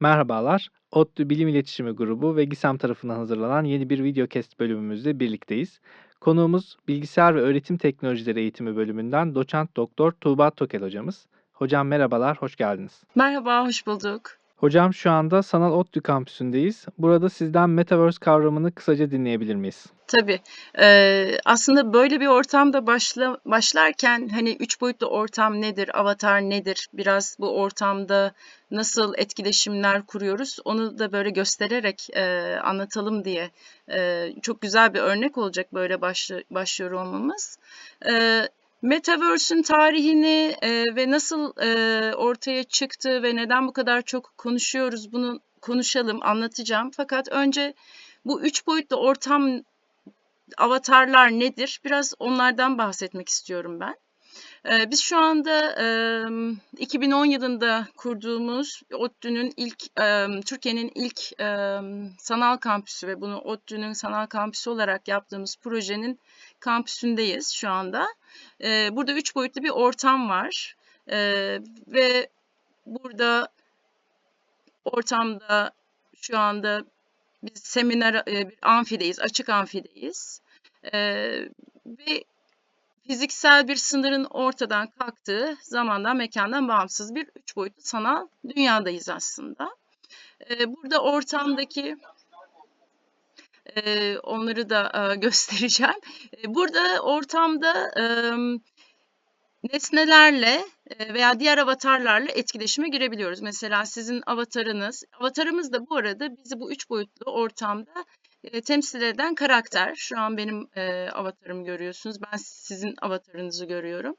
Merhabalar. ODTÜ Bilim İletişimi Grubu ve GİSEM tarafından hazırlanan yeni bir videocast bölümümüzde birlikteyiz. Konuğumuz Bilgisayar ve Öğretim Teknolojileri Eğitimi bölümünden doçent doktor Tuğba Tokel hocamız. Hocam merhabalar, hoş geldiniz. Merhaba, hoş bulduk. Hocam şu anda Sanal ODTÜ kampüsündeyiz. Burada sizden Metaverse kavramını kısaca dinleyebilir miyiz? Tabii. Eee, aslında böyle bir ortamda başla, başlarken hani üç boyutlu ortam nedir, avatar nedir, biraz bu ortamda nasıl etkileşimler kuruyoruz, onu da böyle göstererek eee, anlatalım diye eee, çok güzel bir örnek olacak böyle başlı, başlıyor olmamız. Eee, Metaverse'ün tarihini eee, ve nasıl eee, ortaya çıktı ve neden bu kadar çok konuşuyoruz bunu konuşalım, anlatacağım. Fakat önce bu üç boyutlu ortam avatarlar nedir? Biraz onlardan bahsetmek istiyorum ben. Ee, biz şu anda e, 2010 yılında kurduğumuz ODTÜ'nün ilk, e, Türkiye'nin ilk e, sanal kampüsü ve bunu ODTÜ'nün sanal kampüsü olarak yaptığımız projenin kampüsündeyiz şu anda. E, burada üç boyutlu bir ortam var e, ve burada ortamda şu anda biz seminer e, bir amfideyiz, açık amfideyiz. E, ve fiziksel bir sınırın ortadan kalktığı zamandan mekandan bağımsız bir üç boyutlu sanal dünyadayız aslında. E, burada ortamdaki onları da göstereceğim. Burada ortamda nesnelerle veya diğer avatarlarla etkileşime girebiliyoruz. Mesela sizin avatarınız, avatarımız da bu arada bizi bu üç boyutlu ortamda temsil eden karakter. Şu an benim avatarımı görüyorsunuz. Ben sizin avatarınızı görüyorum.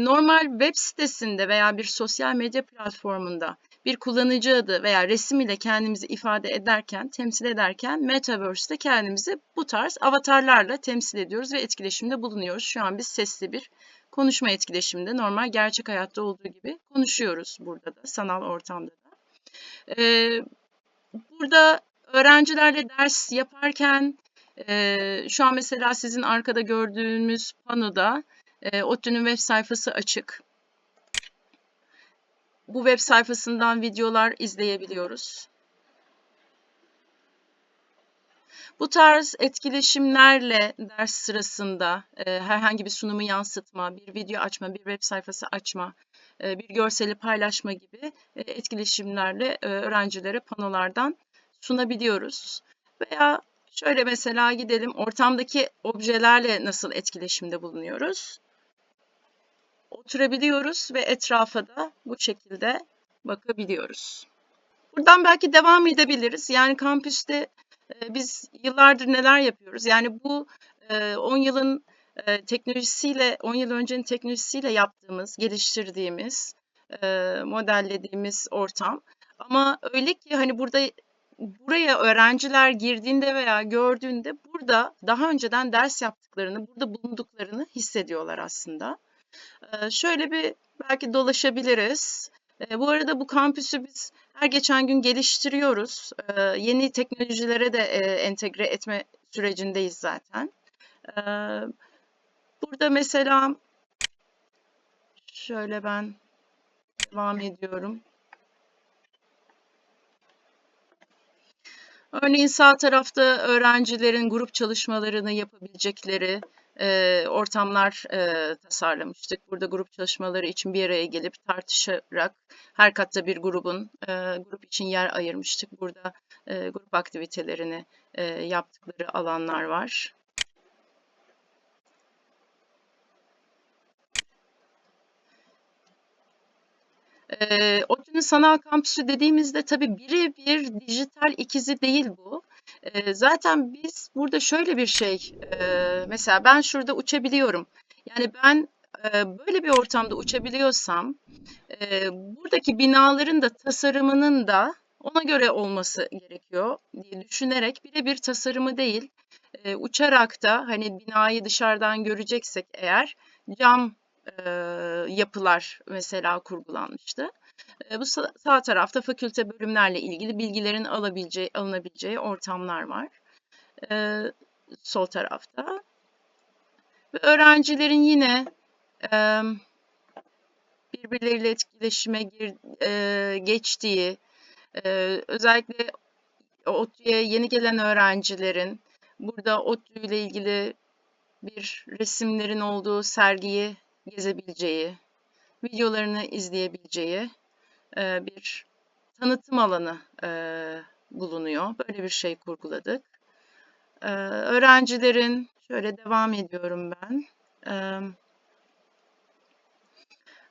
Normal web sitesinde veya bir sosyal medya platformunda bir kullanıcı adı veya resim ile kendimizi ifade ederken, temsil ederken Metaverse'de kendimizi bu tarz avatarlarla temsil ediyoruz ve etkileşimde bulunuyoruz. Şu an biz sesli bir konuşma etkileşiminde normal gerçek hayatta olduğu gibi konuşuyoruz burada da, sanal ortamda da. Ee, burada öğrencilerle ders yaparken e, şu an mesela sizin arkada gördüğümüz panoda e, ODTÜ'nün web sayfası açık. Bu web sayfasından videolar izleyebiliyoruz. Bu tarz etkileşimlerle ders sırasında e, herhangi bir sunumu yansıtma, bir video açma, bir web sayfası açma, e, bir görseli paylaşma gibi e, etkileşimlerle e, öğrencilere panolardan sunabiliyoruz. Veya şöyle mesela gidelim ortamdaki objelerle nasıl etkileşimde bulunuyoruz. Oturabiliyoruz ve etrafa da bu şekilde bakabiliyoruz. Buradan belki devam edebiliriz. Yani kampüste e, biz yıllardır neler yapıyoruz? Yani bu e, 10 yılın e, teknolojisiyle, 10 yıl öncenin teknolojisiyle yaptığımız, geliştirdiğimiz, e, modellediğimiz ortam. Ama öyle ki hani burada buraya öğrenciler girdiğinde veya gördüğünde burada daha önceden ders yaptıklarını, burada bulunduklarını hissediyorlar aslında. Şöyle bir belki dolaşabiliriz. Bu arada bu kampüsü biz her geçen gün geliştiriyoruz. Yeni teknolojilere de entegre etme sürecindeyiz zaten. Burada mesela şöyle ben devam ediyorum. Örneğin sağ tarafta öğrencilerin grup çalışmalarını yapabilecekleri ortamlar tasarlamıştık. Burada grup çalışmaları için bir araya gelip tartışarak her katta bir grubun grup için yer ayırmıştık. Burada grup aktivitelerini yaptıkları alanlar var. E, ODTÜ'nün sanal kampüsü dediğimizde tabii birebir dijital ikizi değil bu. E, zaten biz burada şöyle bir şey, e, mesela ben şurada uçabiliyorum. Yani ben e, böyle bir ortamda uçabiliyorsam, e, buradaki binaların da tasarımının da ona göre olması gerekiyor diye düşünerek birebir tasarımı değil, e, uçarak da hani binayı dışarıdan göreceksek eğer cam e, yapılar mesela kurgulanmıştı. Bu sağ, tarafta fakülte bölümlerle ilgili bilgilerin alabileceği, alınabileceği ortamlar var. Sol tarafta. Ve öğrencilerin yine birbirleriyle etkileşime gir, geçtiği, özellikle ODTÜ'ye yeni gelen öğrencilerin burada ODTÜ ile ilgili bir resimlerin olduğu sergiyi gezebileceği, videolarını izleyebileceği e, bir tanıtım alanı e, bulunuyor. Böyle bir şey kurguladık. E, öğrencilerin, şöyle devam ediyorum ben. E,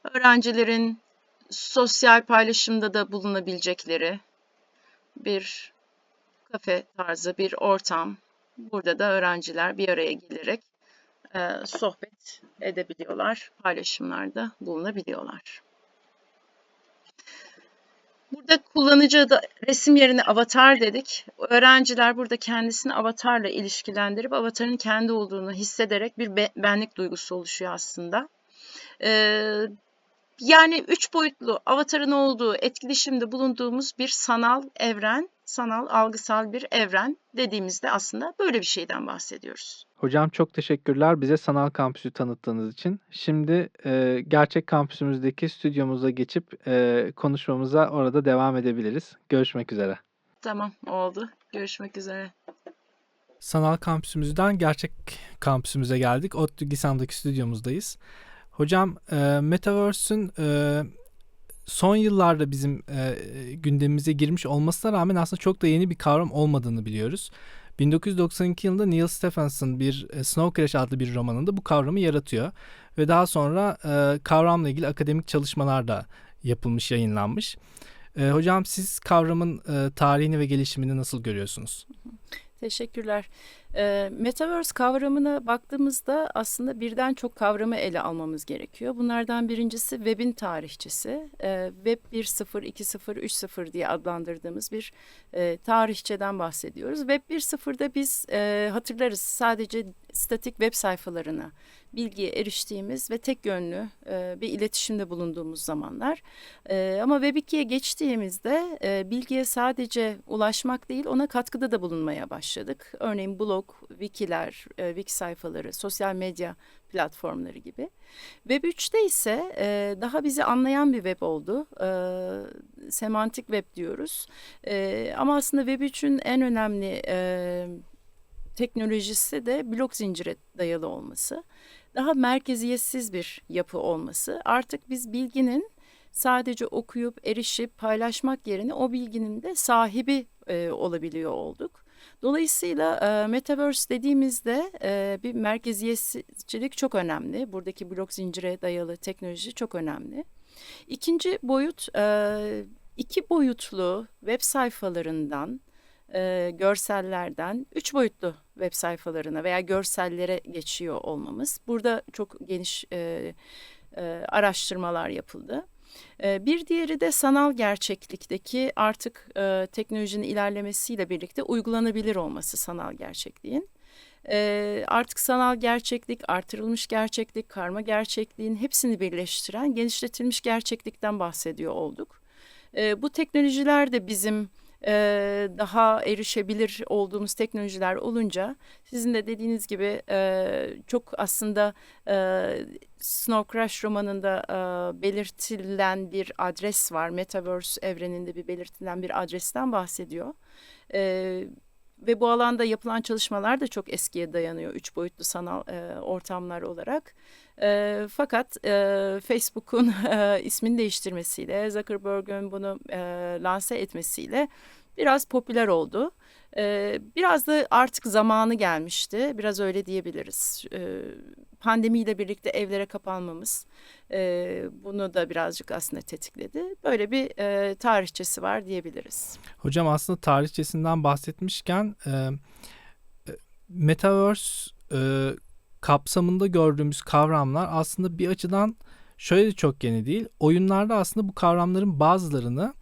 öğrencilerin sosyal paylaşımda da bulunabilecekleri bir kafe tarzı bir ortam. Burada da öğrenciler bir araya gelerek e, sohbet edebiliyorlar, paylaşımlarda bulunabiliyorlar. Burada kullanıcı adı resim yerine avatar dedik. Öğrenciler burada kendisini avatarla ilişkilendirip avatarın kendi olduğunu hissederek bir be- benlik duygusu oluşuyor aslında. Ee, yani üç boyutlu avatarın olduğu etkileşimde bulunduğumuz bir sanal evren, sanal algısal bir evren dediğimizde aslında böyle bir şeyden bahsediyoruz. Hocam çok teşekkürler bize sanal kampüsü tanıttığınız için. Şimdi e, gerçek kampüsümüzdeki stüdyomuza geçip e, konuşmamıza orada devam edebiliriz. Görüşmek üzere. Tamam oldu. Görüşmek üzere. Sanal kampüsümüzden gerçek kampüsümüze geldik. ODTÜ GİSAM'daki stüdyomuzdayız. Hocam e, Metaverse'ün e, son yıllarda bizim e, gündemimize girmiş olmasına rağmen aslında çok da yeni bir kavram olmadığını biliyoruz. 1992 yılında Neil Stephenson bir e, Snow Crash adlı bir romanında bu kavramı yaratıyor. Ve daha sonra e, kavramla ilgili akademik çalışmalar da yapılmış, yayınlanmış. E, hocam siz kavramın e, tarihini ve gelişimini nasıl görüyorsunuz? Teşekkürler. E, Metaverse kavramına baktığımızda aslında birden çok kavramı ele almamız gerekiyor. Bunlardan birincisi web'in tarihçesi. E, Web 1.0, 2.0, 3.0 diye adlandırdığımız bir e, tarihçeden bahsediyoruz. Web 1.0'da biz e, hatırlarız sadece statik web sayfalarına bilgiye eriştiğimiz ve tek yönlü e, bir iletişimde bulunduğumuz zamanlar. E, ama Web 2'ye geçtiğimizde e, bilgiye sadece ulaşmak değil ona katkıda da bulunmaya başladık. Örneğin blog, wikiler, wiki sayfaları, sosyal medya platformları gibi. Web 3'te ise daha bizi anlayan bir web oldu. Semantik web diyoruz. Ama aslında Web 3'ün en önemli teknolojisi de blok zincire dayalı olması. Daha merkeziyetsiz bir yapı olması. Artık biz bilginin sadece okuyup erişip paylaşmak yerine o bilginin de sahibi e, olabiliyor olduk. Dolayısıyla e, metaverse dediğimizde e, bir merkeziyetçilik çok önemli. Buradaki blok zincire dayalı teknoloji çok önemli. İkinci boyut e, iki boyutlu web sayfalarından e, görsellerden üç boyutlu web sayfalarına veya görsellere geçiyor olmamız. Burada çok geniş e, e, araştırmalar yapıldı. E, bir diğeri de sanal gerçeklikteki artık e, teknolojinin ilerlemesiyle birlikte uygulanabilir olması sanal gerçekliğin. E, artık sanal gerçeklik, artırılmış gerçeklik, karma gerçekliğin hepsini birleştiren genişletilmiş gerçeklikten bahsediyor olduk. E, bu teknolojiler de bizim e, daha erişebilir olduğumuz teknolojiler olunca sizin de dediğiniz gibi e, çok aslında e, Snow Crash romanında e, belirtilen bir adres var. Metaverse evreninde bir belirtilen bir adresten bahsediyor. E, ve bu alanda yapılan çalışmalar da çok eskiye dayanıyor üç boyutlu sanal e, ortamlar olarak. E, fakat e, Facebook'un e, ismini değiştirmesiyle, Zuckerberg'ün bunu e, lanse etmesiyle biraz popüler oldu. E, biraz da artık zamanı gelmişti, biraz öyle diyebiliriz. E, pandemiyle birlikte evlere kapanmamız e, bunu da birazcık aslında tetikledi. Böyle bir e, tarihçesi var diyebiliriz. Hocam aslında tarihçesinden bahsetmişken e, Metaverse e, kapsamında gördüğümüz kavramlar aslında bir açıdan şöyle de çok yeni değil. Oyunlarda aslında bu kavramların bazılarını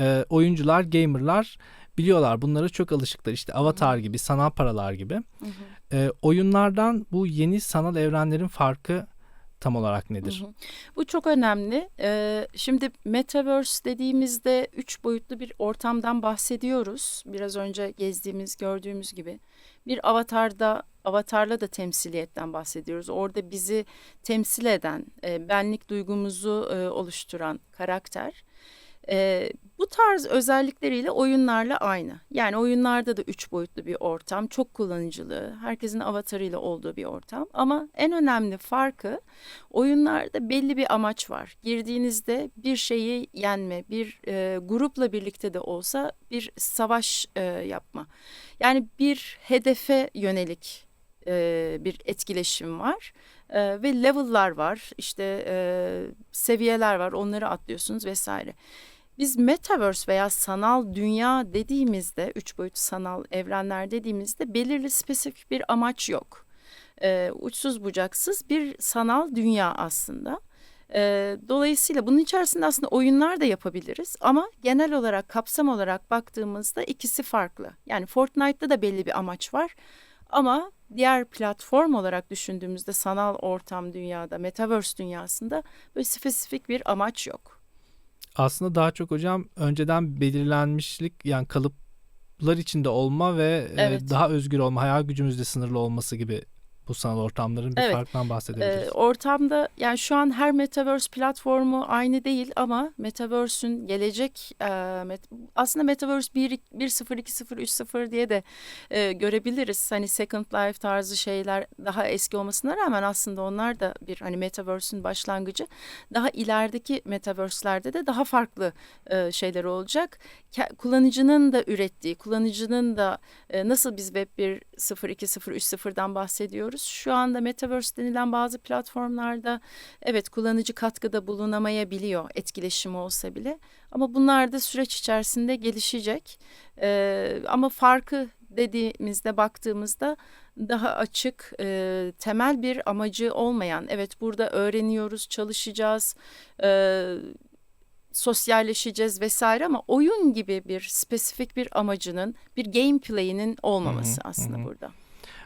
e, oyuncular, gamerlar biliyorlar. Bunlara çok alışıklar. İşte Avatar gibi, sanal paralar gibi. Hı hı. E, oyunlardan bu yeni sanal evrenlerin farkı tam olarak nedir? Hı hı. Bu çok önemli. Ee, şimdi Metaverse dediğimizde üç boyutlu bir ortamdan bahsediyoruz. Biraz önce gezdiğimiz, gördüğümüz gibi. Bir avatarda, avatarla da temsiliyetten bahsediyoruz. Orada bizi temsil eden, e, benlik duygumuzu e, oluşturan karakter. Ee, bu tarz özellikleriyle oyunlarla aynı. Yani oyunlarda da üç boyutlu bir ortam, çok kullanıcılı, herkesin avatarıyla olduğu bir ortam. Ama en önemli farkı oyunlarda belli bir amaç var. Girdiğinizde bir şeyi yenme, bir e, grupla birlikte de olsa bir savaş e, yapma. Yani bir hedefe yönelik e, bir etkileşim var. E, ve level'lar var, işte e, seviyeler var, onları atlıyorsunuz vesaire. Biz metaverse veya sanal dünya dediğimizde, üç boyutlu sanal evrenler dediğimizde belirli spesifik bir amaç yok. E, uçsuz bucaksız bir sanal dünya aslında. E, dolayısıyla bunun içerisinde aslında oyunlar da yapabiliriz ama genel olarak kapsam olarak baktığımızda ikisi farklı. Yani Fortnite'da da belli bir amaç var ama diğer platform olarak düşündüğümüzde sanal ortam dünyada, metaverse dünyasında böyle spesifik bir amaç yok. Aslında daha çok hocam önceden belirlenmişlik yani kalıplar içinde olma ve e, Evet. daha özgür olma, hayal gücümüzde sınırlı olması gibi bu sanal ortamların bir Evet. farkından bahsedebiliriz. Ee, ortamda yani şu an her metaverse platformu aynı değil ama metaverse'ün gelecek e, met- aslında metaverse 1 1.0 2.0 3.0 diye de e, görebiliriz. Hani Second Life tarzı şeyler daha eski olmasına rağmen aslında onlar da bir hani metaverse'ün başlangıcı. Daha ilerideki metaverse'lerde de daha farklı e, şeyler olacak. Ke- kullanıcının da ürettiği, kullanıcının da e, nasıl biz Web 1.0 2.0 3.0'dan bahsediyoruz. Şu anda Metaverse denilen bazı platformlarda evet kullanıcı katkıda bulunamayabiliyor etkileşimi olsa bile. Ama bunlar da süreç içerisinde gelişecek. E, ama farkı dediğimizde baktığımızda daha açık, e, temel bir amacı olmayan, evet burada öğreniyoruz, çalışacağız, e, sosyalleşeceğiz vesaire ama oyun gibi bir spesifik bir amacının, bir gameplay'inin olmaması Hı hı, aslında hı burada.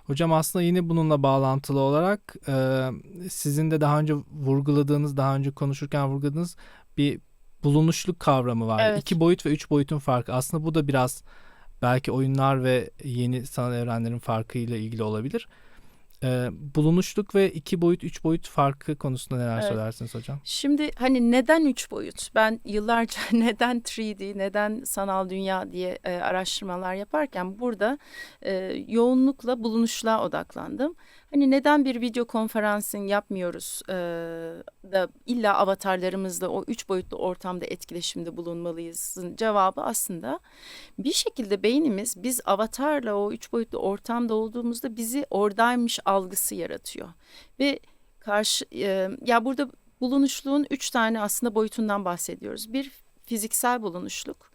Hocam aslında yine bununla bağlantılı olarak e, sizin de daha önce vurguladığınız, daha önce konuşurken vurguladığınız bir bulunuşluk kavramı var. Evet. İki boyut ve üç boyutun farkı. Aslında bu da biraz belki oyunlar ve yeni sanal evrenlerin farkıyla ilgili olabilir. E, bulunuşluk ve iki boyut, üç boyut farkı konusunda neler Evet. söylersiniz hocam? Şimdi hani neden üç boyut? Ben yıllarca neden 3D, neden sanal dünya diye e, araştırmalar yaparken burada e, yoğunlukla bulunuşluğa odaklandım. Hani neden bir video konferansın yapmıyoruz e, da illa avatarlarımızla o üç boyutlu ortamda etkileşimde bulunmalıyızın cevabı aslında bir şekilde beynimiz biz avatarla o üç boyutlu ortamda olduğumuzda bizi oradaymış algısı yaratıyor. Ve karşı e, ya burada bulunuşluğun üç tane aslında boyutundan bahsediyoruz. Bir fiziksel bulunuşluk.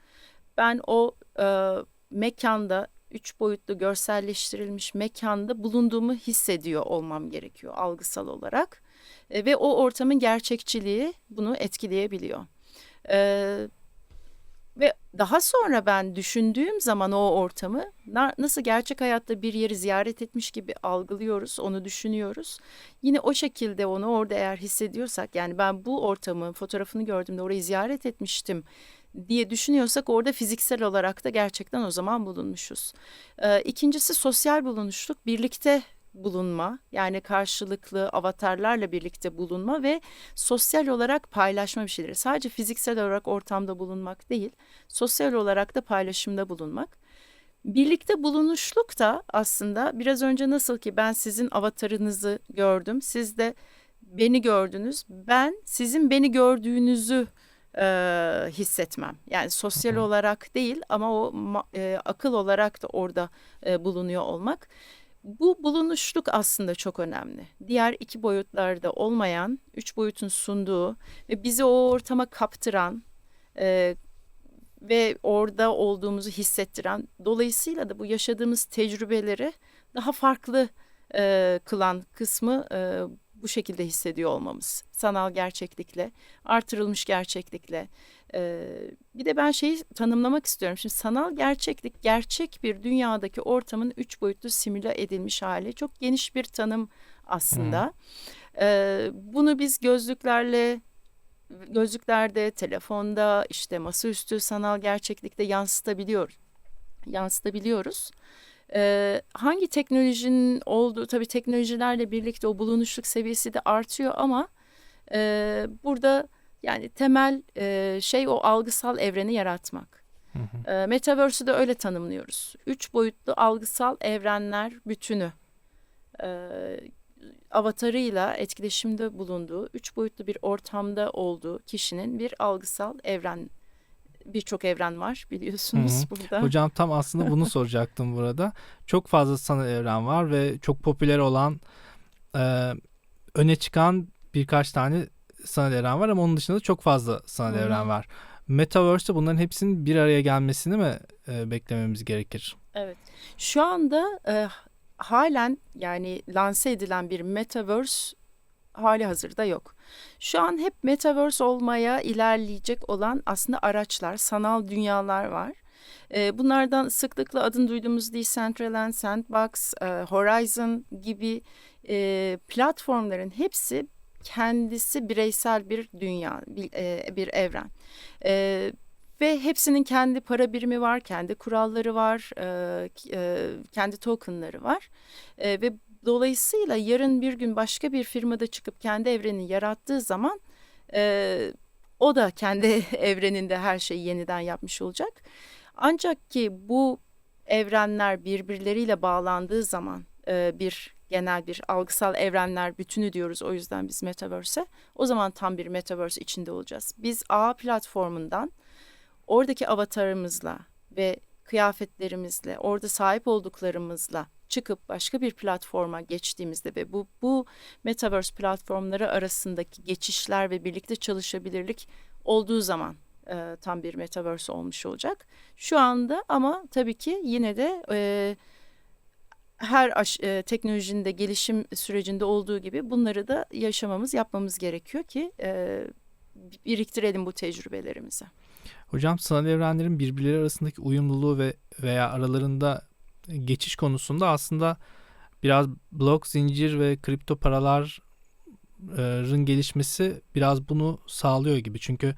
Ben o e, mekanda üç boyutlu görselleştirilmiş mekanda bulunduğumu hissediyor olmam gerekiyor algısal olarak. E, ve o ortamın gerçekçiliği bunu etkileyebiliyor. E, ve daha sonra ben düşündüğüm zaman o ortamı na- nasıl gerçek hayatta bir yeri ziyaret etmiş gibi algılıyoruz, onu düşünüyoruz. Yine o şekilde onu orada eğer hissediyorsak yani ben bu ortamın fotoğrafını gördüğümde orayı ziyaret etmiştim diye düşünüyorsak orada fiziksel olarak da gerçekten o zaman bulunmuşuz. Ee, ikincisi sosyal bulunuşluk, birlikte bulunma yani karşılıklı avatarlarla birlikte bulunma ve sosyal olarak paylaşma bir şeyleri. Sadece fiziksel olarak ortamda bulunmak değil, sosyal olarak da paylaşımda bulunmak. Birlikte bulunuşluk da aslında biraz önce nasıl ki ben sizin avatarınızı gördüm, siz de beni gördünüz, ben sizin beni gördüğünüzü e, hissetmem. Yani sosyal Hı hı. olarak değil ama o e, akıl olarak da orada e, bulunuyor olmak. Bu bulunuşluk aslında çok önemli. Diğer iki boyutlarda olmayan, üç boyutun sunduğu ve bizi o ortama kaptıran e, ve orada olduğumuzu hissettiren, dolayısıyla da bu yaşadığımız tecrübeleri daha farklı e, kılan kısmı e, bu şekilde hissediyor olmamız. Sanal gerçeklikle, artırılmış gerçeklikle. E, bir de ben şeyi tanımlamak istiyorum. Şimdi sanal gerçeklik, gerçek bir dünyadaki ortamın üç boyutlu simüle edilmiş hali. Çok geniş bir tanım aslında. E, bunu biz gözlüklerle gözlüklerde, telefonda, işte masaüstü sanal gerçeklikte yansıtabiliyor, yansıtabiliyoruz. Ee, hangi teknolojinin olduğu, tabii teknolojilerle birlikte o bulunuşluk seviyesi de artıyor ama e, burada Yani temel e, şey o algısal evreni yaratmak. Hı hı. E, Metaverse'ü de öyle tanımlıyoruz. Üç boyutlu algısal evrenler bütünü. E, avatarıyla etkileşimde bulunduğu, üç boyutlu bir ortamda olduğu kişinin bir algısal evren, birçok evren var biliyorsunuz Hı hı. burada. Hocam tam aslında bunu soracaktım burada. Çok fazla sanal evren var ve çok popüler olan e, öne çıkan birkaç tane sanal evren var ama onun dışında çok fazla sanal Hı hı. evren var. Metaverse'de bunların hepsinin bir araya gelmesini mi e, beklememiz gerekir? Evet. Şu anda e, halen yani lanse edilen bir metaverse hali hazırda yok. Şu an hep metaverse olmaya ilerleyecek olan aslında araçlar, sanal dünyalar var. E, bunlardan sıklıkla adını duyduğumuz Decentraland, Sandbox, e, Horizon gibi e, platformların hepsi kendisi bireysel bir dünya, bir, e, evren. Ve hepsinin kendi para birimi var, kendi kuralları var, kendi tokenları var. Ve dolayısıyla yarın bir gün başka bir firmada çıkıp kendi evrenini yarattığı zaman e, o da kendi evreninde her şeyi yeniden yapmış olacak. Ancak ki bu evrenler birbirleriyle bağlandığı zaman e, bir genel bir algısal evrenler bütünü diyoruz o yüzden biz metaverse'e. O zaman tam bir metaverse içinde olacağız. Biz A platformundan oradaki avatarımızla ve kıyafetlerimizle, orada sahip olduklarımızla çıkıp başka bir platforma geçtiğimizde ve bu bu metaverse platformları arasındaki geçişler ve birlikte çalışabilirlik olduğu zaman e, tam bir metaverse olmuş olacak. Şu anda ama tabii ki yine de e, her aş- e, teknolojinin de gelişim sürecinde olduğu gibi bunları da yaşamamız, yapmamız gerekiyor ki e, biriktirelim bu tecrübelerimizi. Hocam sanal evrenlerin birbirleri arasındaki uyumluluğu ve veya aralarında geçiş konusunda aslında biraz blok zincir ve kripto paraların gelişmesi biraz bunu sağlıyor gibi. Çünkü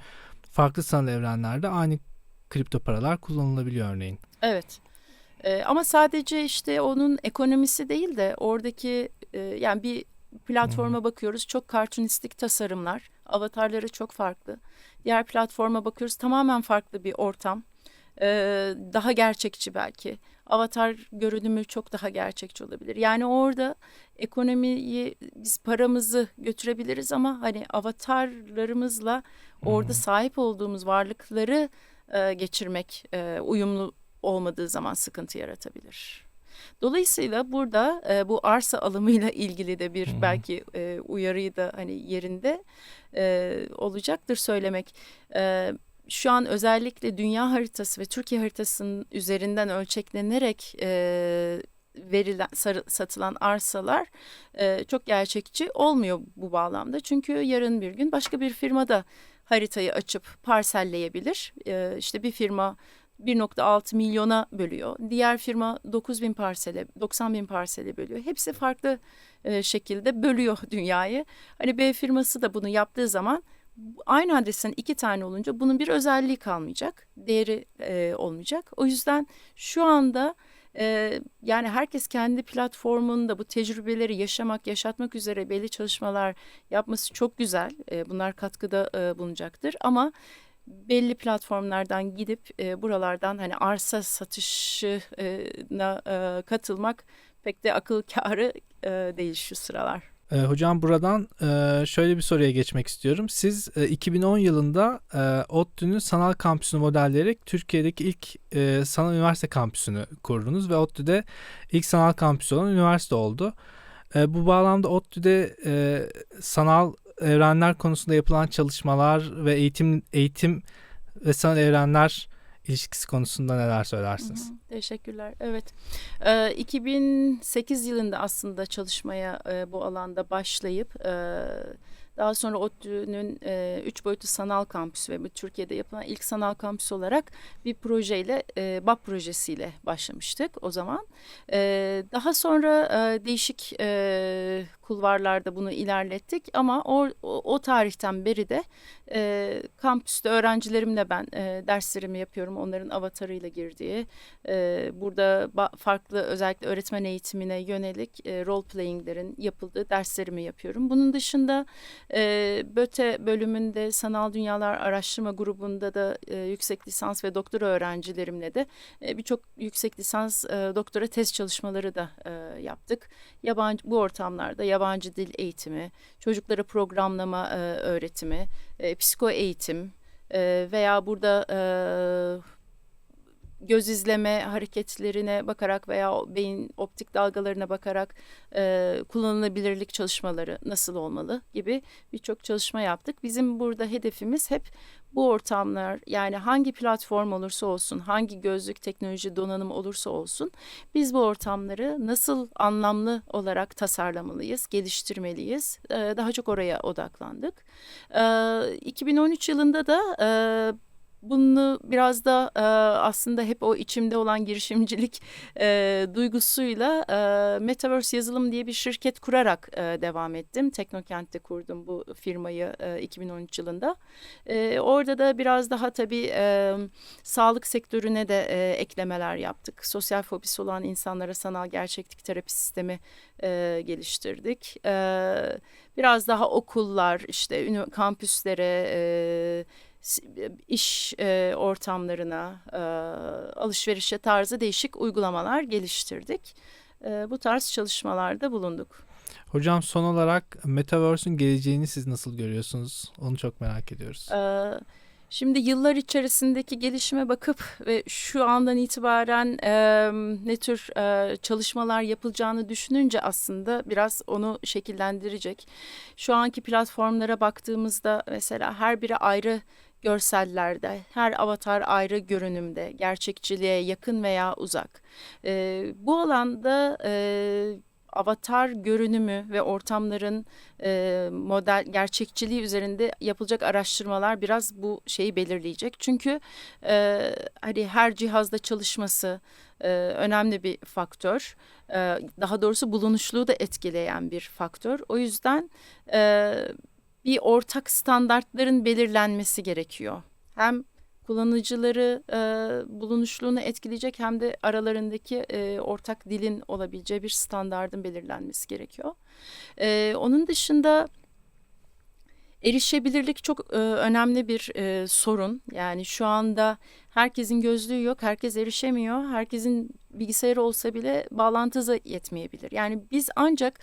farklı sanal evrenlerde aynı kripto paralar kullanılabiliyor örneğin. Evet. Ee, ama sadece işte onun ekonomisi değil de oradaki e, yani bir platforma bakıyoruz çok kartunistik tasarımlar, avatarları çok farklı. Diğer platforma bakıyoruz tamamen farklı bir ortam. Ee, daha gerçekçi belki. Avatar görünümü çok daha gerçekçi olabilir. Yani orada ekonomiyi biz paramızı götürebiliriz ama hani avatarlarımızla orada sahip olduğumuz varlıkları e, geçirmek e, uyumlu olmadığı zaman sıkıntı yaratabilir. Dolayısıyla burada e, bu arsa alımıyla ilgili de bir hı. belki e, uyarıyı da hani yerinde e, olacaktır söylemek. E, şu an özellikle dünya haritası ve Türkiye haritasının üzerinden ölçeklenerek e, verilen sarı- satılan arsalar e, çok gerçekçi olmuyor bu bağlamda. Çünkü yarın bir gün başka bir firma da haritayı açıp parselleyebilir. E, işte bir firma 1.6 milyona bölüyor. Diğer firma 9 bin parsele, 90 bin parsele bölüyor. Hepsi farklı e, şekilde bölüyor dünyayı. Hani B firması da bunu yaptığı zaman aynı adresten iki tane olunca bunun bir özelliği kalmayacak. Değeri e, olmayacak. O yüzden şu anda e, yani herkes kendi platformunda bu tecrübeleri yaşamak, yaşatmak üzere belli çalışmalar yapması çok güzel. E, bunlar katkıda e, bulunacaktır ama belli platformlardan gidip e, buralardan hani arsa satışına e, katılmak pek de akıl kârı e, değil şu sıralar. E, hocam buradan e, şöyle bir soruya geçmek istiyorum. Siz e, 2010 yılında e, ODTÜ'nün sanal kampüsünü modelleyerek Türkiye'deki ilk e, sanal üniversite kampüsünü kurdunuz ve ODTÜ'de ilk sanal kampüsü olan üniversite oldu. E, bu bağlamda ODTÜ'de e, sanal evrenler konusunda yapılan çalışmalar ve eğitim eğitim ve sanal evrenler ilişkisi konusunda neler söylersiniz? Hı hı, Teşekkürler. Evet. Ee, 2008 yılında aslında çalışmaya e, bu alanda başlayıp e, daha sonra ODTÜ'nün e, üç boyutlu sanal kampüsü ve bu Türkiye'de yapılan ilk sanal kampüs olarak bir projeyle e, BAP projesiyle başlamıştık o zaman. E, daha sonra e, değişik e, kulvarlarda bunu ilerlettik ama o, o, o tarihten beri de e, kampüste öğrencilerimle ben e, derslerimi yapıyorum. Onların avatarıyla girdiği, e, burada farklı özellikle öğretmen eğitimine yönelik e, role playing'lerin yapıldığı derslerimi yapıyorum. Bunun dışında e, BÖTE bölümünde sanal dünyalar araştırma grubunda da e, yüksek lisans ve doktora öğrencilerimle de e, birçok yüksek lisans e, doktora tez çalışmaları da e, yaptık. Yabancı bu ortamlarda yabancı dil eğitimi, çocuklara programlama e, öğretimi, e, psiko eğitim e, veya burada e, göz izleme hareketlerine bakarak veya beyin optik dalgalarına bakarak e, kullanılabilirlik çalışmaları nasıl olmalı gibi birçok çalışma yaptık. Bizim burada hedefimiz hep bu ortamlar yani hangi platform olursa olsun, hangi gözlük teknoloji donanım olursa olsun biz bu ortamları nasıl anlamlı olarak tasarlamalıyız, geliştirmeliyiz. Daha çok oraya odaklandık. E, 2013 yılında da bunu biraz da e, aslında hep o içimde olan girişimcilik e, duygusuyla e, Metaverse Yazılım diye bir şirket kurarak e, devam ettim. Teknokent'te kurdum bu firmayı e, 2013 yılında. E, orada da biraz daha tabii e, sağlık sektörüne de e, eklemeler yaptık. Sosyal fobisi olan insanlara sanal gerçeklik terapi sistemi e, geliştirdik. E, biraz daha okullar, işte kampüslere, e, iş e, ortamlarına, e, alışverişe tarzı değişik uygulamalar geliştirdik. E, bu tarz çalışmalarda bulunduk. Hocam son olarak Metaverse'ün geleceğini siz nasıl görüyorsunuz? Onu çok merak ediyoruz. Ee, Şimdi yıllar içerisindeki gelişime bakıp ve şu andan itibaren e, ne tür e, çalışmalar yapılacağını düşününce aslında biraz onu şekillendirecek. Şu anki platformlara baktığımızda mesela her biri ayrı görsellerde, her avatar ayrı görünümde, gerçekçiliğe yakın veya uzak. E, bu alanda e, avatar görünümü ve ortamların e, model gerçekçiliği üzerinde yapılacak araştırmalar biraz bu şeyi belirleyecek. Çünkü e, hani her cihazda çalışması e, önemli bir faktör. E, daha doğrusu bulunuşluğu da etkileyen bir faktör. O yüzden e, bir ortak standartların belirlenmesi gerekiyor. Hem kullanıcıları e, bulunuşluğunu etkileyecek hem de aralarındaki e, ortak dilin olabileceği bir standardın belirlenmesi gerekiyor. E, onun dışında erişebilirlik çok e, önemli bir e, sorun. Yani şu anda herkesin gözlüğü yok, herkes erişemiyor. Herkesin bilgisayarı olsa bile bağlantı hızı yetmeyebilir. Yani biz ancak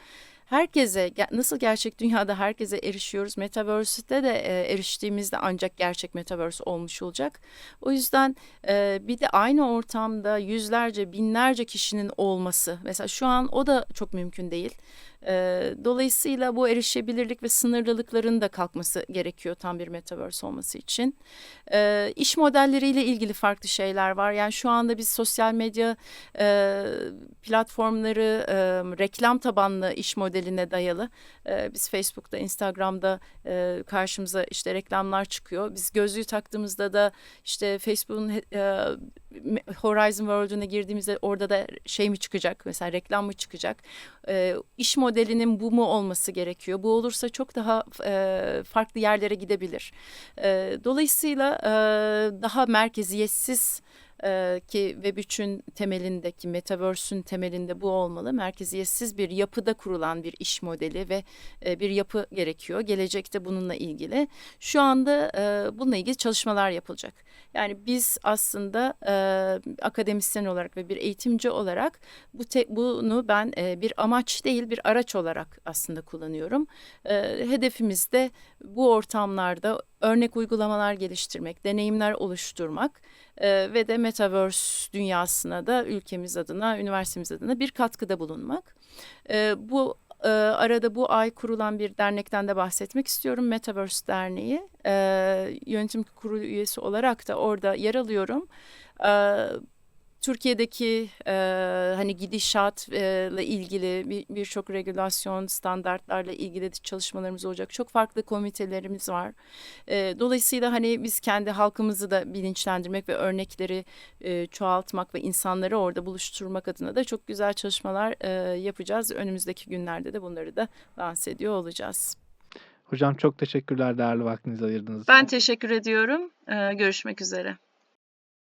herkese nasıl gerçek dünyada herkese erişiyoruz. Metaverse'de de e, eriştiğimizde ancak gerçek metaverse olmuş olacak. O yüzden e, bir de aynı ortamda yüzlerce, binlerce kişinin olması mesela şu an o da çok mümkün değil. E, dolayısıyla bu erişebilirlik ve sınırlılıkların da kalkması gerekiyor tam bir metaverse olması için. E, iş modelleriyle ilgili farklı şeyler var. Yani şu anda biz sosyal medya e, platformları e, reklam tabanlı iş modeline dayalı. E, biz Facebook'ta, Instagram'da karşımıza işte reklamlar çıkıyor. Biz gözlüğü taktığımızda da işte Facebook'un Horizon World'una girdiğimizde orada da şey mi çıkacak? Mesela reklam mı çıkacak? E, iş modelinin bu mu olması gerekiyor? Bu olursa çok daha e, farklı yerlere gidebilir. E, dolayısıyla e, daha merkeziyetsiz e, ki Web3'ün temelindeki, Metaverse'ün temelinde bu olmalı. Merkeziyetsiz bir yapıda kurulan bir iş modeli ve e, bir yapı gerekiyor. Gelecekte bununla ilgili. Şu anda e, bununla ilgili çalışmalar yapılacak. Yani biz aslında e, akademisyen olarak ve bir eğitimci olarak bu te- bunu ben e, bir amaç değil bir araç olarak aslında kullanıyorum. E, hedefimiz de bu ortamlarda örnek uygulamalar geliştirmek, deneyimler oluşturmak e, ve de Metaverse dünyasına da ülkemiz adına, üniversitemiz adına bir katkıda bulunmak. E, bu e, arada bu ay kurulan bir dernekten de bahsetmek istiyorum. Metaverse Derneği. E, yönetim kurulu üyesi olarak da orada yer alıyorum. E, Türkiye'deki e, hani gidişatla ilgili bir- birçok regülasyon standartlarla ilgili de çalışmalarımız olacak. Çok farklı komitelerimiz var. E, dolayısıyla hani biz kendi halkımızı da bilinçlendirmek ve örnekleri e, çoğaltmak ve insanları orada buluşturmak adına da çok güzel çalışmalar e, yapacağız. Önümüzdeki günlerde de bunları da lanse ediyor olacağız. Hocam çok teşekkürler değerli vaktinizi ayırdığınız için. Ben teşekkür ediyorum. Ee, görüşmek üzere.